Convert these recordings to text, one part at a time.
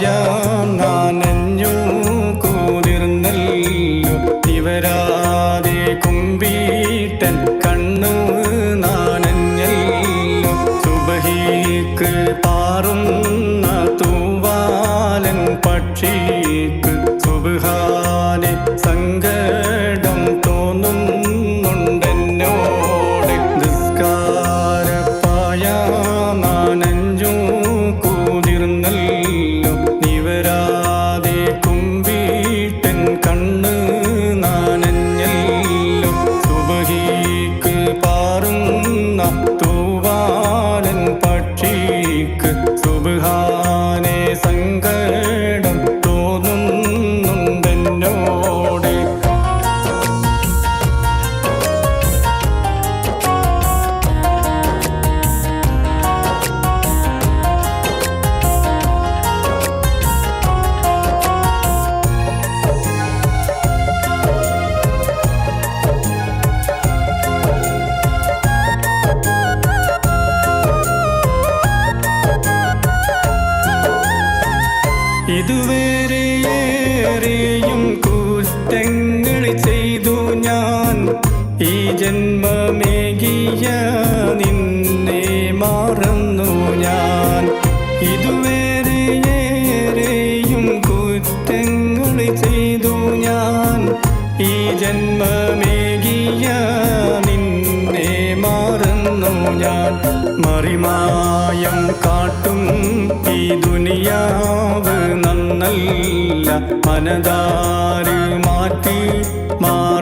नयनाने ഇതുവരെയേറെയും കുറ്റങ്ങൾ ചെയ്തു ഞാൻ. ഈ ജന്മമേകിയ നിന്നെ മാറുന്നു ഞാൻ. ഇതുവരെയേറെയും കുറ്റങ്ങൾ ചെയ്തു ഞാൻ. ഈ ജന്മമേകിയ നിന്നെ മാറുന്നു ഞാൻ. മറിമായം കാട്ടും ഈ നന്നല്ല മനതാര് മാറ്റി മാറിച്ചു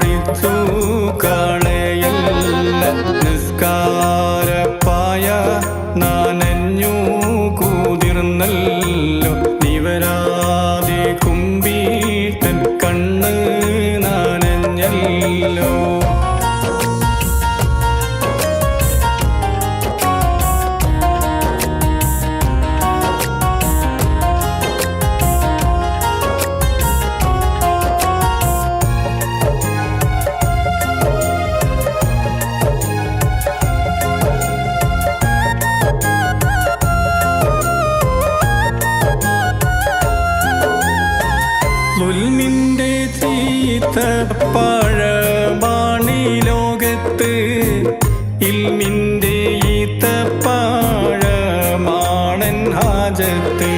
ഇൽമിന്റെ ഈത്തപ്പാഴമാണൻ പഴമാണൻ ഹാജത്ത്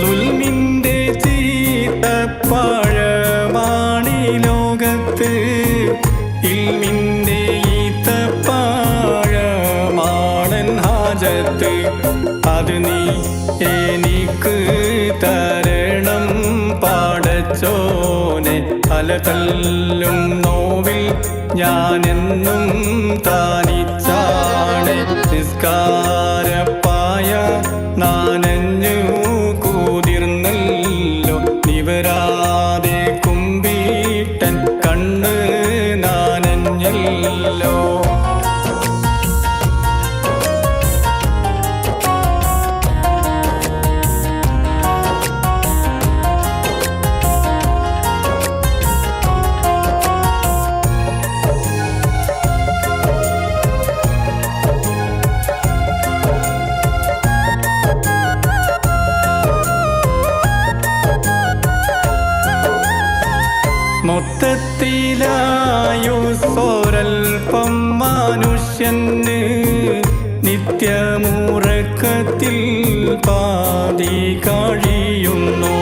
ലുൽമിന്റെ ചീത്തപ്പാഴമാണി പഴമാണി ലോകത്ത്. ഇൽമിന്റെ ഈത്ത പഴമാണൻ ഹാജത്ത്. അത് നീ എനിക്ക് തരണം പാടച്ചോനെ. അലതല്ലും നോവിൽ ഞാനെന്നും താനിച്ചാണ് നിസ്കാരപ്പായ മൊത്തത്തിലായുസോരൽപ്പം മനുഷ്യന് നിത്യമുറക്കത്തിൽ പാതി കഴിയുന്നു.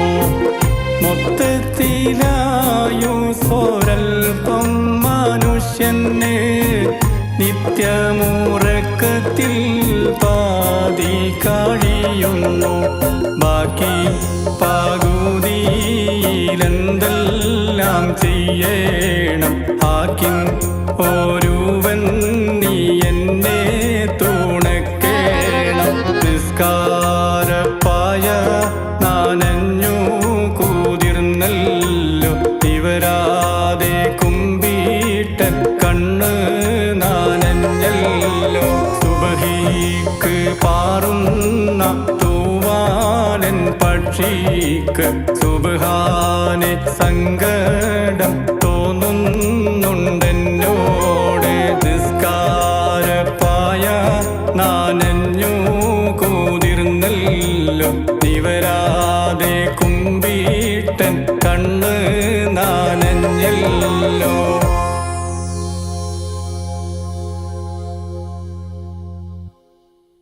മൊത്തത്തിലായുസോരൽപ്പം മനുഷ്യന് നിത്യമുറക്കത്തിൽ പാതി കഴിയുന്നു. പകുതിയിലെന്തെല്ലാം ചെയ്യണം. ആക്കി ഒരുവൻ നീ എന്നെ തുണക്കേണം. നിസ്കാരപ്പായ നാനഞ്ഞു കൂതിർന്നല്ലോ. ഇവരാതെ കുമ്പീട്ടൻ കണ്ണ് നാനഞ്ഞല്ലോ. സുബഹീക്ക് പാറും ीकुबानि सङ्गड